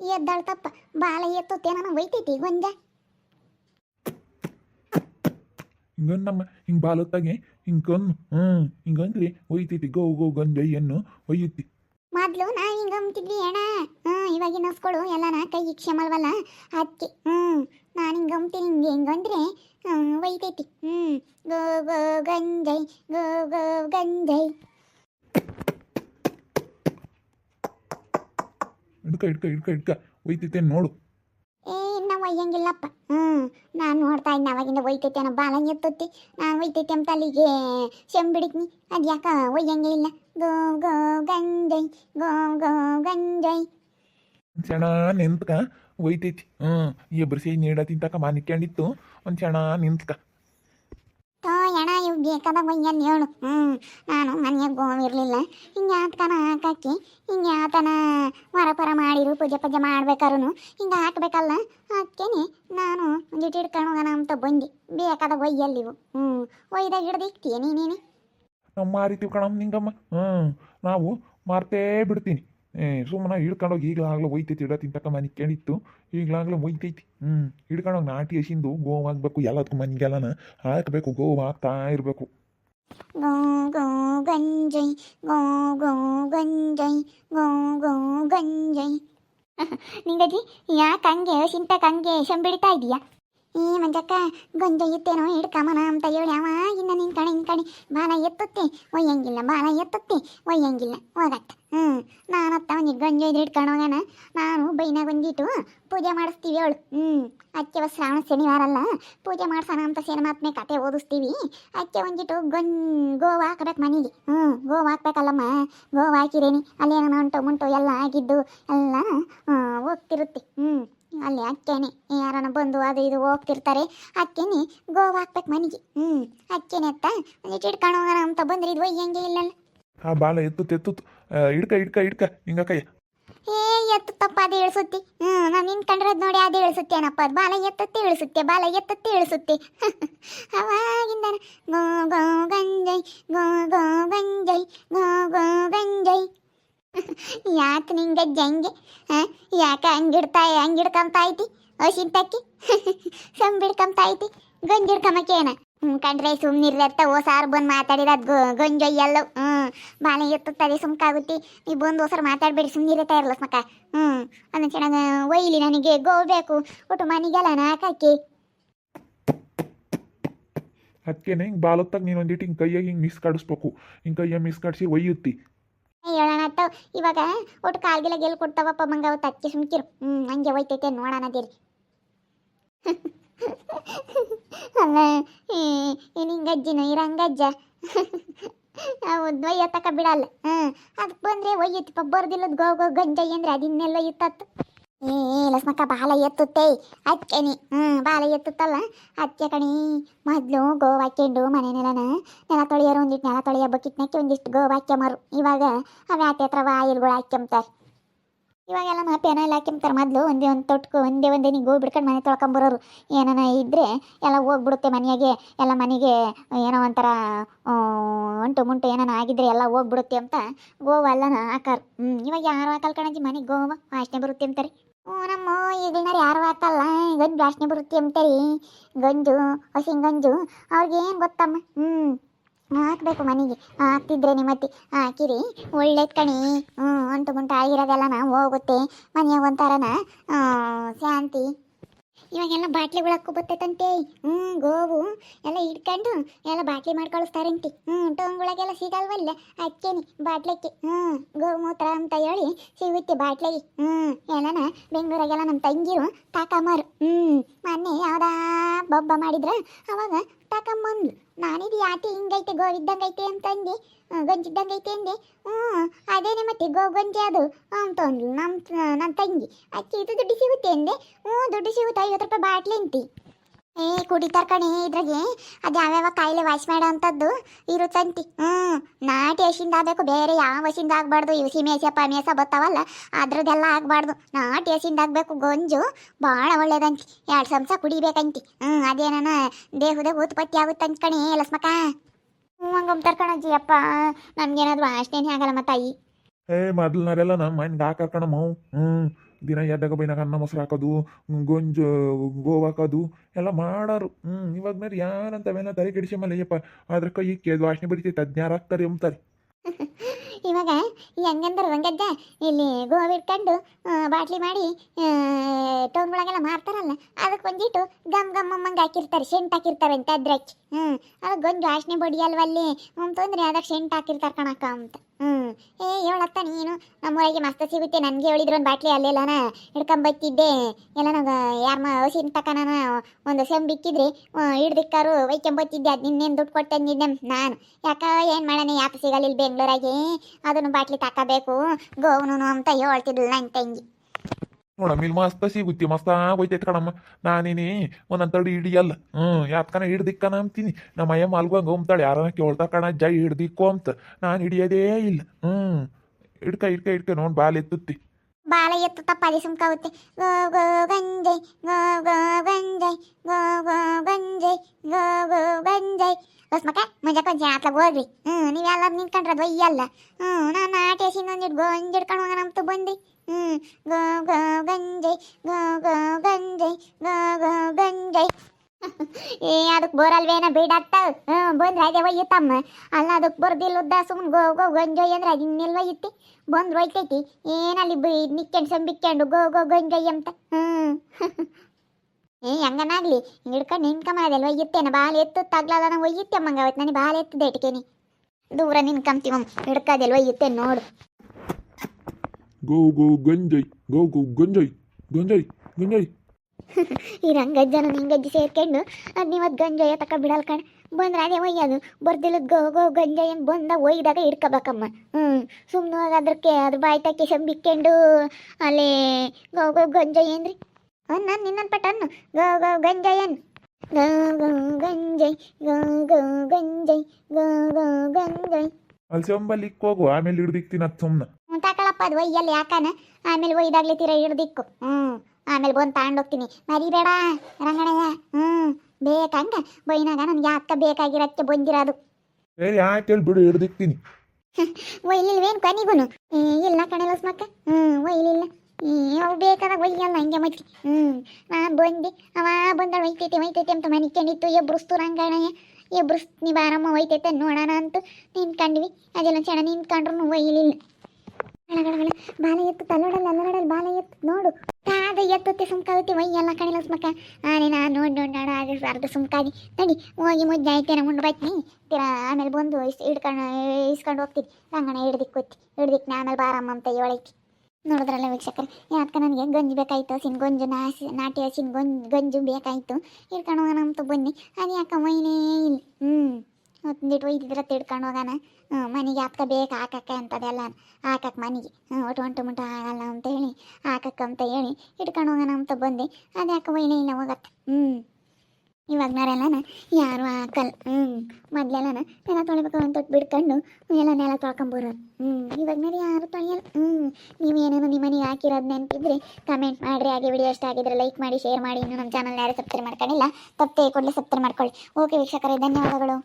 ಎದ್ದಾಳ್ತಪ್ಪ ಬಾಲ ಎತ್ತುತ್ತೆ ನಾನು ಒಯ್ತೈತಿ ಗೊಂಜ. ನಮ್ಮ ಹಿಂಗೆ ಬಾಲತ್ತಾಗೆ ಹಿಂಗೆ ಕಣ್ಣು ಹ್ಞೂ ಹಿಂಗಂದ್ರಿ ಒಯ್ತೈತಿ ಗೋ ಗೋ ಗಂಜಯ್ಯನ್ನು ಒಯ್ಯುತ್ತಿ ಮೊದ್ಲು ನಾ ಹಿಂಗ ಅಂತಿದ್ವಿ ಅಣ್ಣ. ಹ್ಞೂ ಇವಾಗಿನ ನಸ್ಕೊಳು ಎಲ್ಲನ ಕೈ ಕ್ಷಮಲ್ವಲ್ಲ ಅದಕ್ಕೆ ಹ್ಞೂ ನಾನು ಹಿಂಗ ಅಂತೀನಿ ಹಿಂಗೆ ಹಿಂಗಂದ್ರೆ ಹ್ಮ್ ಒಯ್ತೈತಿ ಹ್ಞೂ ಗೋ ಗೋ ಗಂಜೈ ಗೋ ಗೋ ಗಂಜೈ. ಹಿಡ್ಕ ಹಿಡ್ಕ ಹಿಡ್ಕ ಹಿಡ್ಕ. ಒಯ್ತೈತೆ ನೋಡು. ಏ ಇನ್ನ ಒಯ್ಯಂಗಿಲ್ಲಪ್ಪ. ಹ್ಞೂ ನಾನು ನೋಡ್ತಾ ಇದ್ದೆ ಅವಾಗಿಂದ ಒಯ್ತೈತೆ ಅನ್ನೋ ಬಾಲ ಎತ್ತುತ್ತಿ. ನಾನು ಒಯ್ತೈತೆ ಅಂತ ಅಲ್ಲಿಗೆ ಶಂಬಿಡಿದ್ನಿ. ಅದು ಯಾಕ ಒಯ್ಯಂಗೆ ಇಲ್ಲ ಗೋ ಗೋ ಗಂಜೈ ಗೋ ಗೋ ಗಂಜೈ. ಕ್ಷಣ ನಿಂತ್ಕ ಒಯ್ತೈತಿ ಹ್ಞೂ ಇಬ್ಬರು ಸೈ ನೀಡ ತಿಂತಕ ಮಾನಿಕ್ಕೊಂಡಿತ್ತು ಒಂದು ಕ್ಷಣ ನಿಂತ್ಕ. ಎಣ ಇವು ಬೇಕಾದ ಒಯ್ಯಲ್ಲಿ ಹೇಳು. ಹ್ಞೂ ನಾನು ಮನೆಯಾಗ ಗೋವಿರಲಿಲ್ಲ ಹಿಂಗೆ ಆತನ ಹಾಕಿ ಹಿಂಗೆ ಆತನ ವರ ಪರ ಮಾಡಿರು, ಪೂಜೆ ಪೂಜೆ ಮಾಡ್ಬೇಕಾರು ಹಿಂಗೆ ಹಾಕ್ಬೇಕಲ್ಲ ಅದಕ್ಕೇನೆ ನಾನು ಒಂದಿಟ್ಟು ಹಿಡ್ಕೊಂಡು ಹೋಗೋಣ ಅಂತ ಬಂದು. ಬೇಕಾದಾಗ ಒಯ್ಯಲ್ಲಿ ಇವು. ಹ್ಞೂ ಒಯ್ದಾಗ ಹಿಡ್ದು ಇಕ್ತೀಯ ನೀನೇನೆ ನಮ್ಮ ಮಾರಿತೀವಿ ಕಣಮ್ಮ ನಿಂಗಮ್ಮ. ಹ್ಞೂ ನಾವು ಮಾರ್ತೇ ಬಿಡ್ತೀನಿ. ಸುಮ್ಮನೆ ಹಿಡ್ಕೊಂಡೋಗಿ ಈಗಲಾಗಲೂ ಒಯ್ತೈತಿ ಇಡ ತಿಂತಕ ಕೇಳಿತ್ತು. ಈಗಲಾಗ್ಲೂ ಒಯ್ತೈತಿ ಹ್ಞೂ ಹಿಡ್ಕೊಂಡೋಗಿ ನಾಟಿ ಹಸಿಂದು ಗೋವಾಗಬೇಕು ಎಲ್ಲದಕ್ಕೂ ಮನಿಗೆಲ್ಲನ ಹಾಕಬೇಕು, ಗೋವು ಹಾಕ್ತಾ ಇರಬೇಕು. ಗೋ ಗೋ, ಗಂಜೈ, ಗೋ ಗೋ, ಗಂಜೈ, ಗೋ ಗೋ, ಗಂಜೈ. ನಿಂಗಜ್ಜಿ, ಯಾಕೆ ಹಂಗೆ ಸಿಂತಕ್ಕೆ ಹಂಗೆ ಶಂಬಿಡ್ತಾ ಇದೀಯಾ? ಈ ಮಂಜಕ್ಕ ಗಂಜ ಇತ್ತೇನೋ ಹಿಡ್ಕಮನ ಅಂತ ಹೇಳಿ ಅವ ಇನ್ನ ನಿನ್ ಕಣೆ ನಿನ್ ಬಾಲ ಎತ್ತುತ್ತೆ, ಒಯ್ಯಂಗಿಲ್ಲ ಬಾಲ ಎತ್ತುತ್ತೆ, ಒಯ್ಯಂಗಿಲ್ಲ, ಹೋಗತ್ತ. ಹ್ಞೂ ನಾನತ್ತ ಒಂದು ಗಂಜ ಇದ್ರೆ ಇಟ್ಕೊಂಡೋಗಣ ನಾನು ಬೈನಾಗ ಒಂದಿಟ್ಟು ಪೂಜೆ ಮಾಡಿಸ್ತೀವಿ ಅವಳು. ಹ್ಞೂ ಅಕ್ಕೆ ಶ್ರಾವಣ ಶನಿವಾರ ಅಲ್ಲ, ಪೂಜೆ ಮಾಡ್ಸೋಣ ಅಂತ ಸಿನಿಮಾತ್ಮೆ ಕತೆ ಓದಿಸ್ತೀವಿ. ಅಕ್ಕೆ ಒಂದಿಟ್ಟು ಗನ್, ಗೋವಾ ಹಾಕ್ಬೇಕು ಮನೆಗೆ ಹ್ಞೂ ಗೋವಾ ಹಾಕ್ಬೇಕಲ್ಲಮ್ಮ, ಗೋವಾ ಹಾಕಿರೇನಿ. ಅಲ್ಲೇನೋ ಉಂಟು, ಮುಂಟು, ಎಲ್ಲ ಆಗಿದ್ದು ಎಲ್ಲ ಹೋಗ್ತಿರುತ್ತೆ. ಹ್ಞೂ ಅಲ್ಲಿ ಅಕ್ಕೇನೆ ಯಾರನ್ನ ಬಂದು ಅದು ಇದು ಹೋಗ್ತಿರ್ತಾರೆ. ಅಕ್ಕೇನೆ ಗೋವಾ ಹಾಕ್ಬೇಕು ಮನೆಗೆ. ಹ್ಞೂ ಅಕ್ಕೇನೆ ಅತ್ತ. ಇಟ್ಕೊಂಡು ಹೋಗೋಣ ಅಂತ ಬಂದ್ರೆ ಇದು ಹೆಂಗೆ ಇಲ್ಲಲ್ಲ. ಆ ಬಾಲ ಎತ್ತು ತೆತ್ತು ಇಡ್ಕ ಇಡ್ಕ ಇಡ್ಕ ಹಿಂಗ ಕೈ. ಏ ಎತ್ತುತ್ತಪ್ಪ ಅದು ಇಳಿಸುತ್ತೆ ಹ್ಞೂ ನಾನು ನಿಂತ್ಕೊಂಡಿರೋದು ನೋಡಿ ಅದು ಇಳಿಸುತ್ತೇನಪ್ಪ ಅದು ಬಾಲ ಎತ್ತುತ್ತೆ ಇಳಿಸುತ್ತೆ ಬಾಲ ಎತ್ತುತ್ತೆ ಇಳಿಸುತ್ತೆ ಅವಾಗಿಂದ ಗೋ ಗೋ ಗಂಜೈ ಗೋ ಗೋ ಗಂಜೈ ಗೋ ಗೋ ಗಂಜೈ. ಯಾಕೆ ನಿಂಗೆ ಜಂಗೆ? ಯಾಕೆ ಹಂಗಿಡ್ತಾ ಹಂಗಿಡ್ಕೊಂತ ಐತಿ ಹಸಿಂತಕ್ಕಿ ಸಂಬಿಡ್ಕೊಂತ ಐತಿ ಗಂಜಿಡ್ಕೊಂಬಕ್ಕೇನ ಹ್ಞೂ ಕಂಡ್ರೆ ಸುಮ್ಮನಿರ್ಲತ್ತ ಓ ಸಾರ್ ಬಂದು ಮಾತಾಡಿರೋದು ಅದು ಗಂಜೊಯ್ಯಲ್ಲೋ. ಹ್ಞೂ ಬಾಲ ಎತ್ತುತ್ತದೆ ಸುಮ್ಕಾಗುತ್ತೆ. ನೀವು ಬಂದು ಹೊಸರು ಮಾತಾಡಬೇಡಿ ಸುಮ್ಮನಿರತ್ತಾ ಇರಲ್ಲ ಮಕ್ಕ ಹ್ಞೂ ಅದನ್ನ ಚೆನ್ನಾಗ ಒಯ್ಲಿ ನನಗೆ ಗೋ ಬೇಕು. ಒಟ್ಟು ಮನೆಗೆಲ್ಲ ನಾಕಾಕಿ ಅದಕ್ಕೆ ಹಿಂಗೆ ಬಾಲತ್ತಾಗ ನೀನು ಒಂದಿಟ್ಟು ಹಿಂಗೆ ಕೈಯಾಗಿ ಹಿಂಗೆ ಮಿಸ್ ಕಾಡಿಸ್ಬೇಕು. ಹಿಂಗೆ ಕೈಯಾಗ ಮಿಸ್ ಕಾಡಿಸಿ ಒಯ್ಯುತ್ತಿ. ಹೇಳೋಣ ಅತ್ತವ್ ಇವಾಗ ಒಟ್ಟು ಕಾಲ್ಗೆಲ್ಲ ಗೆಲ್ ಕೊಡ್ತಾವಪ್ಪ ಮಂಗ ಅವತ್ತು ಅಕ್ಕಿ ಸುಮ್ಕಿರು. ಹ್ಞೂ ಹಂಗೆ ಹೋಯ್ತೈತೆ ನೋಡೋಣ ಅದೇರಿ. ಅಲ್ಲ ಹಿಂಗಜ್ಜಿನ ಇರಂಗಜ್ಜ ಹೌದು ಒಯ್ಯತ್ತಕ ಬಿಡಲ್ಲ. ಹ್ಞೂ ಅದಕ್ಕೆ ಬಂದರೆ ಒಯ್ಯುತ್ತಪ್ಪ ಬರ್ದಿಲ್ಲದ ಗೋ ಗೋ ಗಂಜೈ ಅಂದ್ರೆ ಅದಿನ್ನೆಲ್ಲ ಇತ್ತತ್ತು ಏ ಲಸ್ಮಕ್ಕ ಬಾಲ ಎತ್ತುತ್ತೆ. ಅಕ್ಕೆನಿ ಹ್ಞೂ ಬಾಲ ಎತ್ತುತ್ತಲ್ಲ? ಅಕ್ಕೆ ಕಣಿ, ಮೊದಲು ಗೋವಾಕ್ಯಂಡು ಮನೆ ನೆಲನ, ನೆಲ ತೊಳೆಯೋರು ಒಂದಿಟ್ಟು ನೆಲ ತೊಳೆಯೋ ಬಕೆಟ್ನಕ್ಕೆ ಒಂದಿಷ್ಟು ಗೋವಾಕ್ಯಮರು ಇವಾಗ ಅವು ಆಚೆ ಹತ್ರ ವಾಯಿಲ್ಗಳು ಹಾಕ್ಯಂತಾರೆ ಇವಾಗೆಲ್ಲ ನಾ ಎಲ್ಲ ಹಾಕ್ಯಂತಾರೆ ಮೊದಲು. ಒಂದೇ ಒಂದು ತೊಟ್ಕು, ಒಂದೇ ಒಂದೇ ನೀವು ಗೋವು ಬಿಡ್ಕೊಂಡು ಮನೆ ತೊಳ್ಕೊಂಬರೋರು. ಏನಾನ ಇದ್ದರೆ ಎಲ್ಲ ಹೋಗ್ಬಿಡುತ್ತೆ ಮನೆಗೆ ಎಲ್ಲ ಮನೆಗೆ ಏನೋ ಒಂಥರ ಅಂಟು ಮುಂಟು ಏನಾನ ಆಗಿದ್ರೆ ಎಲ್ಲ ಹೋಗ್ಬಿಡುತ್ತೆ ಅಂತ ಗೋವಾ ಎಲ್ಲನ ಹಾಕಾರು. ಹ್ಞೂ ಇವಾಗ ಯಾರು ಹಾಕಲ್ ಕಣಜ್ಜಿ ಮನೆಗೆ? ಗೋವಾ? ವಾಸನೆ ಬರುತ್ತೆ ಅಂತಾರೆ ನಮ್ಮ ಈಗಲ್ನಾರು ಯಾರು ಹಾಕಲ್ಲ ಗಂಜು ವಾಸನೆ ಬರುತ್ತೆ ಅಂತಾರೆ ಗಂಜು, ಹಸಿನ ಗಂಜು. ಅವ್ರಿಗೇನು ಗೊತ್ತಮ್ಮ? ಹ್ಞೂ ಹಾಕ್ಬೇಕು ಮನೆಗೆ. ಹಾಕ್ತಿದ್ರೆ ನಿಮ್ಮತ್ತಿ ಹಾಕಿರಿ. ಒಳ್ಳೇದು ಕಣಿ. ಹ್ಞೂ, ಅಂಟು ಮುಂಟು ಆಗಿರೋದೆಲ್ಲನ ಹೋಗುತ್ತೆ. ಮನೆಯಾಗ ಒಂಥರನ ಶಾಂತಿ. ಇವಾಗೆಲ್ಲ ಬಾಟ್ಲಿಗಳು ಹಾಕೋ ಬರ್ತೈತಂತೆ. ಹ್ಞೂ, ಗೋವು, ಎಲ್ಲ ಹಿಡ್ಕೊಂಡು ಎಲ್ಲ ಬಾಟ್ಲಿ ಮಾಡ್ಕೊಳಿಸ್ತಾರಂತೆ ಹ್ಞೂ, ಟೊಂಗುಳಗೆಲ್ಲ ಸಿಗಲ್ವಲ್ಲ ಅಕ್ಕೇನಿ ಬಾಟ್ಲಕ್ಕೆ. ಹ್ಞೂ ಗೋಮೂತ್ರ ಅಂತ ಹೇಳಿ ಸಿಗುತ್ತೆ ಬಾಟ್ಲಿಗೆ. ಹ್ಞೂ, ಎಲ್ಲನ ಬೆಂಗಳೂರಾಗೆಲ್ಲ ನಮ್ಮ ತಂಗಿರು ತಾಕಮ್ಮರು ಹ್ಞೂ, ಮೊನ್ನೆ ಯಾವ್ದಾ ಬೊಬ್ಬ ಮಾಡಿದ್ರೆ, ಅವಾಗ ತಕೊಂಬಂದ್ಲು ನಾನಿದು ಯಾತಿ ಹಿಂಗೈತೆ ಗೋವಿದ್ದಂಗೈತೆ ಅಂತಂದು ಗಂಜಿದ್ದಂಗೈತೆ ಅಂದೆ. ಹ್ಞೂ ಅದೇನೆ ಮತ್ತೆ ಗೋ ಗಂಜಿ ಅದು ಅಂತಂದ್ಲು ನಮ್ಮ ನನ್ನ ತಂಗಿ. ಅಕ್ಕಿ ಇದು ದುಡ್ಡು ಸಿಗುತ್ತೆ ಅಂದೆ. ಹ್ಞೂ, ದುಡ್ಡು ಸಿಗುತ್ತೆ, ಐವತ್ತು ರೂಪಾಯಿ ಬಾಟ್ಲಿ ಅಂತಿ. ಏ ಕುಡಿತಾರ ಕಣೆ ಇದ್ರಾಗೆ ಅದು ಯಾವ್ಯಾವ ಕಾಯಿಲೆ ವಾಶ್ ಮಾಡೋ ಅಂಥದ್ದು ಇರುತ್ತಂತಿ ಹ್ಞೂ ನಾಟಿ ಹಸಿಂದ ಆಗಬೇಕು ಬೇರೆ ಯಾವ ಹಸಿಂದ ಆಗಬಾರ್ದು ಇವು ಸೀಮೆಸ ಪಾಮೇಸ ಬರ್ತಾವಲ್ಲ ಅದ್ರದ್ದೆಲ್ಲ ಆಗಬಾರ್ದು ನಾಟಿ ಹಸಿಂದ ಆಗಬೇಕು ಗಂಜು ಭಾಳ ಒಳ್ಳೇದಂತಿ ಎರಡು ಚಮಚ ಕುಡಿಬೇಕಂತಿ ಹ್ಞೂ ಅದೇನ ದೇಹದಾಗ ಉತ್ಪತ್ತಿ ಆಗುತ್ತಂತ ಕಣೆ ಲಸ್ಮಕ ಹ್ಞೂ ಹಂಗಂತಾರ ಕಣಜ್ಜಿ ಅಪ್ಪ ನಮ್ಗೇನಾದ್ರು ವಾಸನೆ ಆಗಲ್ಲ ಮತ್ತೆ ತಾಯಿ ಏ ಮೊದಲನಾರೆಲ್ಲ ನಮ್ಮ ಮನೆಗೆ ಹಾಕಣ ಮಾವು ಹ್ಞೂ ದಿನ ಎದ್ದಾಗ ಬೈನಾಗ ಅನ್ನ ಮೊಸರು ಹಾಕೋದು ಗೊಂಜು, ಗೋವು ಹಾಕೋದು ಎಲ್ಲ ಮಾಡೋರು. ಹ್ಞೂ ಇವಾಗ ನೋಡಿ ಯಾರಂತವೆಲ್ಲ ತಲೆ ಕೆಡಿಸಮಲ್ಲಯ್ಯಪ್ಪ ಅದ್ರ ಕೈ ಕೇದು ವಾಸನೆ ಬರೀತೈತೆ ಅದ್ನ್ಯಾರು ಹಾಕ್ತಾರೆ ಎಂಬ್ತಾರೆ ಇವಾಗ ಹೆಂಗಂದ್ರೆ ರಂಗಜ್ಜ ಇಲ್ಲಿ ಗೋವಾ ಇಟ್ಕೊಂಡು ಬಾಟ್ಲಿ ಮಾಡಿ ಟೌನ್ಗಳಾಗೆಲ್ಲ ಮಾರ್ತಾರಲ್ಲ ಅದಕ್ಕೆ ಒಂದಿಟ್ಟು ಗಮ್ ಗಮ್ ಅಮ್ಮಂಗೆ ಹಾಕಿರ್ತಾರೆ ಸೆಂಟ್ ಹಾಕಿರ್ತಾರೆ ಅಂತ ಅದ್ರಕ್ಕೆ ಹ್ಞೂ ಅದಕ್ಕೆ ಗೊಂಜು ವಾಸನೆ ಬಡಿಯಲ್ವಲ್ಲಿ ಅಂತಂದ್ರೆ ಅದಕ್ಕೆ ಸೆಂಟ್ ಹಾಕಿರ್ತಾರೆ ಕಣಕ್ಕ ಅಂತ. ಹ್ಞೂ ಏ ಹೇಳತ್ತ ನೀನು. ನಮ್ಮೂರಾಗೆ ಮಸ್ತ ಸಿಗುತ್ತೆ. ನನಗೆ ಹೇಳಿದ್ರು ಒಂದು ಬಾಟ್ಲಿ ಅಲ್ಲೆಲ್ಲನ ಹಿಡ್ಕೊಂಬತ್ತಿದ್ದೆ ಎಲ್ಲ ನಾವು ಯಾರ ಹಸಿನ ತಕನ ಒಂದು ಸೆಮ್ ಬಿಕ್ಕಿದ್ರೆ ಹಿಡ್ದಿಕ್ಕಾರು ಒಯ್ಕೊಂಬತ್ತಿದ್ದೆ ಅದು ನಿನ್ನೇನು ದುಡ್ಡು ಕೊಟ್ಟು ತಂದಿದ್ದೆ ನಾನು. ಯಾಕ ಏನು ಮಾಡೋಣ? ಯಾಕೆ ಸಿಗಲಿಲ್ಲ ಬೆಂಗಳೂರಾಗೆ? ಅದನ್ನು ಬಾಟ್ಲಿ ತಕಬೇಕು. ಗೋವನು ಅಂತ ಹೇಳ್ತಿದ್ಲು ನನ್ನ ತಂಗಿ. ನೋಡಮ್ಮ ಇಲ್ಲಿ ಮಸ್ತ ಸಿಗುತ್ತಿ ಮಸ್ತ ಹೋಯ್ತೈತೆ ಕಣಮ್ಮ. ನಾನೇನಿ ಒಂದೊಂದು ತಡಿ ಹಿಡಿಯಲ್ಲ ಹ್ಞೂ ಯಾತ್ಕನ ಹಿಡ್ದಿಕ್ಕನ ಅಂತೀನಿ. ನಮ್ಮ ಅಯ್ಯ ಮಲ್ಗಂಗೆ ಹೋಗ್ತಾಳೆ ಯಾರನ್ನ ಕೇಳ್ತಾ ಕಣ, ಜೈ ಹಿಡ್ದಿಕ್ಕೋ ಅಂತ. ನಾನು ಹಿಡಿಯೋದೇ ಇಲ್ಲ. ಹ್ಞೂ ಹಿಡ್ಕ ಹಿಡ್ಕ ಹಿಡ್ಕ. ನೋಡಿ, ಬಾಲ್ ಎತ್ತುತ್ತಿ. ಬಾಲ ಎತ್ತ ತಪ್ಪಾದಿ ಸುಮ್ಕಾಗುತ್ತೆ ಗೋ ಗೋ, ಗಂಜೈ, ಗೋ ಗೋ, ಗಂಜೈ, ಗೋ ಗೋ, ಗಂಜೈ, ಗೋ ಗೋ, ಗಂಜೈ. ಮಕ್ಕ ಮಜಾ ಕೊಂಚ ಆತ್ಲಾಗ ಹೋಗ್ರಿ ಹ್ಞೂ ನೀವೆಲ್ಲರೂ ನಿಂತ್ಕೊಂಡ್ರೆ ಬೈಯಲ್ಲ ಹ್ಞೂ ನಾನು ಆಟೇಸಿ ಒಂದಿಟ್ಟು ಗೊಂಜ್ ಹಿಂದಿಡ್ಕೊಂಡು ಹೋಗೋಣ ಅಂತ ಬಂದಿ. ಹ್ಞೂ ಗೋ ಗೋ, ಗಂಜೈ, ಗೋ ಗೋ, ಗಂಜೈ, ಗೋ ಗೋ, ಗಂಜೈ. ಏ ಅದಕ್ಕೆ ಬೋರಲ್ವೇನ ಬಿಡತ್ತ ಹ್ಞೂ, ಬಂದ್ರೆ ಅದೇ ಒಯ್ಯುತ್ತಮ್ಮ. ಅಲ್ಲ ಅದಕ್ಕೆ ಬರ್ದಿಲ್ಲುದ್ದ ಸುಮ್ಮನೆ ಗೋ ಗೋ ಗಂಜೋಯ್ ಅಂದ್ರೆ ಅದಿನ್ನೆಲ್ಲ ಒಯ್ಯುತ್ತೆ? ಬಂದ್ರೆ ಒಯ್ತೈತಿ? ಏನಲ್ಲಿ ನಿಕ್ಕೊಂಡು, ಸಂಬಿಕ್ಕೊಂಡು, ಗೋ ಗೋ ಗಂಜೋಯ್ ಅಂತ? ಹ್ಞೂ. ಏ ಹೆಂಗನಾಗ್ಲಿ ಹಿಂಗೆ ಹಿಡ್ಕೊಂಡು ನಿನ್ಕಮ್ಮದಲ್ಲ ಒಯ್ಯುತ್ತೇನೆ? ಬಾಲ್ ಎತ್ತು ತಗ್ಲಲ್ಲ ಒಯ್ಯುತ್ತೆ ಅಮ್ಮಂಗ ಅವತ್ತು ನನಗೆ ಬಾಲ್ ಎತ್ತದ ಇಟ್ಕೇನಿ ದೂರ ನಿನ್ಕಂತೀವಮ್ಮ ಹಿಡ್ಕದೆಲ್ಲ ಒಯ್ಯುತ್ತೇನೆ ನೋಡು. ಗೋ ಗೋ, ಗಂಜೈ, ಗೋ ಗೋ, ಗಂಜೈ ಗಂಜೈ ಗಂಜೈ. ಈ ರಂಗಜ್ಜನ ನಿಂಗಜ್ಜಿ ಸೇರ್ಕೊಂಡು ಅದು ನೀವು ಅದು ಗಂಜಾಯ ತಕ ಬಿಡಲ್ ಕಣ. ಬಂದ್ರೆ ಅದೇ ಒಯ್ಯೋದು ಬರ್ದಿಲ್ಲದ ಗೋ ಗೋ ಗಂಜಾಯ ಬಂದ ಒಯ್ದಾಗ ಹಿಡ್ಕೋಬೇಕಮ್ಮ. ಹ್ಞೂ ಸುಮ್ಮನೆ ಅದಕ್ಕೆ ಅದ್ರ ಬಾಯ್ ತಕ್ಕಿ ಸಂಬಿಕ್ಕೊಂಡು ಅಲ್ಲಿ ಗೋ ಗೋ ಗಂಜಾಯ ಏನ್ರಿ ನಾನು ನಿನ್ನನ್ ಪಟ್ಟನ್ನು ಗೋ ಗೋ ಗಂಜಾಯನ್. ಗೋ ಗೋ ಗಂಜೈ ಗೋ ಗೋ ಗಂಜೈ ಗೋ ಗೋ ಗಂಜೈ ಅಲ್ಲಿ ಸೆಂಬಲ್ಲಿಕ್ಕೆ ಹೋಗು ಆಮೇಲೆ ಹಿಡ್ದಿಕ್ತೀನಿ ಅದು ಸುಮ್ಮನೆ ತಕೊಳಪ್ಪ ಅದು ಒಯ್ಯಲ್ಲ ಯಾಕನ? ಆಮೇಲೆ ಒಯ್ದಾಗ್ಲಿ ತೀರ ಹಿಡ್ದಿಕ್ಕು. ಹ್ಞೂ ಆಮೇಲೆ ಬಂದು ತಗೊಂಡೋಗ್ತೀನಿ. ಮರಿಬೇಡ ರಂಗಣಯ್ಯ ಹ್ಞೂ ಬೇಕಂಗ. ಬೈನಾಗ ನನಗೆ ಅಕ್ಕ ಬೇಕಾಗಿರೋಕ್ಕೆ ಬಂದಿರೋದು. ಸರಿ ಆಯ್ತು ಹೇಳಿ ಬಿಡು ಹಿಡ್ದಿಕ್ತೀನಿ. ಒಯ್ಲಿಲ್ವೇನು ಕನಿಗೂನು ಏ ಇಲ್ಲ ಕಣೆಲ್ಲ ಮಕ್ಕ ಹ್ಞೂ ಒಯ್ಲಿಲ್ಲ. ಏ ಅವು ಬೇಕಾದಾಗ ಒಯ್ಯಲ್ಲ ಹಂಗೆ ಮೈತಿ ಹ್ಞೂ ನಾನು ಬಂದು. ಅವ ಬಂದ ಒಯ್ತೈತೆ ಒಯ್ತೈತೆ ಅಂತ ಮನಿಕೊಂಡಿತ್ತು ಎಬ್ರುಸ್ತು ರಂಗಣಯ್ಯ ಎಬ್ರುಸ್ ನೀ ಬಾರಮ್ಮ ಒಯ್ತೈತೆ ನೋಡೋಣ ಅಂತ ನಿಂತ್ಕೊಂಡ್ವಿ. ಅದೆಲ್ಲ ಚೆನ್ನ ನಿಂತ್ಕೊಂಡ್ರು ಗಳಗಳಗಳ ಬಾಲ ಎತ್ತು ತಲ್ಲೋಡಲ್ಲ ಅಲ್ಲೋಡಲ್ಲ ಬಾಲ ಎತ್ತು ನೋಡು. ಕಾದ ಎತ್ತುತ್ತೆ ಸುಮ್ಕಾಗುತ್ತೆ ಒಯ್ಯಲ್ಲ ಕಣಿಲ ಸುಮಕ್ಕ ಆನೆ ನಾನು ನೋಡಿ ನೋಡಿ, ನೋಡ ಅದು ಅರ್ಧ ಸುಮ್ಕಾಗಿ. ನಡಿ, ಹೋಗಿ ಮುದ್ದೆ ಆಯ್ತೇನೆ ಮುಂದೆ ಬೈತ್ನಿ. ತೀರ ಆಮೇಲೆ ಬಂದು ಇಸ್ ಹಿಡ್ಕೊಂಡು ಇಸ್ಕೊಂಡು ಹೋಗ್ತೀನಿ. ರಂಗಣ ಹಿಡ್ದಿಕ್ ಕೊತ್ತಿ ಹಿಡ್ದಿಕ್ ಆಮೇಲೆ ಬಾರಮ್ಮ ಅಂತ ಹೇಳೈತಿ ನೋಡಿದ್ರಲ್ಲ ವೀಕ್ಷಕರು ಯಾಕೆ ನನಗೆ ಗಂಜು ಬೇಕಾಯಿತು, ಹಸಿನ ಗಂಜು ನಾಸಿ, ನಾಟಿ ಹಸಿನ ಗಂಜು ಗಂಜು ಬೇಕಾಯ್ತು. ಹಿಡ್ಕೊಂಡು ಹೋಗೋಣ ಅಂತ ಬನ್ನಿ. ಅದು ಯಾಕೆ ಮೈನೇ ಇಲ್ಲ. ಹ್ಞೂ ಒಂದಿಟ್ಟು ಇದ್ರ ತಿಡ್ಕೊಂಡು ಹೋಗೋಣ ಮನೆಗೆ ಅಪ್ಕ ಬೇಕು, ಹಾಕಕ್ಕೆ ಅಂತದೆಲ್ಲ. ಹಾಕಕ್ಕೆ ಮನೆಗೆ. ಒಟ್ಟು ಒಂಟು ಮುಂಟು ಆಗಲ್ಲ ಅಂತ ಹೇಳಿ, ಹಾಕಕ್ಕೆ ಅಂತ ಹೇಳಿ ಇಟ್ಕೊಂಡು ಹೋಗೋಣ ಅಂತ ಬಂದೆ. ಅದು ಯಾಕೆ ಒಯ್ನೇ ಇಲ್ಲ ಹೋಗತ್ತೆ. ಹ್ಞೂ ಇವಾಗ ನಾರೆಲ್ಲನ ಯಾರು ಹಾಕಲ್ಲ. ಹ್ಞೂ ಮೊದಲೆಲ್ಲನ ನೆಲ ತೊಳಿಬೇಕು ಅಂತ ಬಿಡ್ಕೊಂಡು ಎಲ್ಲ ನೆಲ ತೊಳ್ಕೊಂಬರೋರು ಹ್ಞೂ ಇವಾಗ ನಾರು ಯಾರು ತೊಳೆಯಲ್ಲ. ಹ್ಞೂ ನೀವೇನೇನು ನಿಮ್ಮ ಮನೆಗೆ ಹಾಕಿರೋದು ನೆನಪಿದ್ರೆ ಕಮೆಂಟ್ ಮಾಡಿರಿ. ಹಾಗೆ ವಿಡಿಯೋ ಇಷ್ಟ ಆಗಿದ್ರೆ ಲೈಕ್ ಮಾಡಿ ಶೇರ್ ಮಾಡಿ. ಇನ್ನು ನಮ್ಮ ಚಾನಲ್ ಯಾರು ಸಬ್ಸ್ಕ್ರೈಬ್ ಮಾಡ್ಕೊಂಡಿಲ್ಲ ತಪ್ಪೇ ಕೂಡಲೇ ಸಬ್ಸ್ಕ್ರೈಬ್ ಮಾಡ್ಕೊಳ್ಳಿ. ಓಕೆ ವೀಕ್ಷಕರೇ, ಧನ್ಯವಾದಗಳು.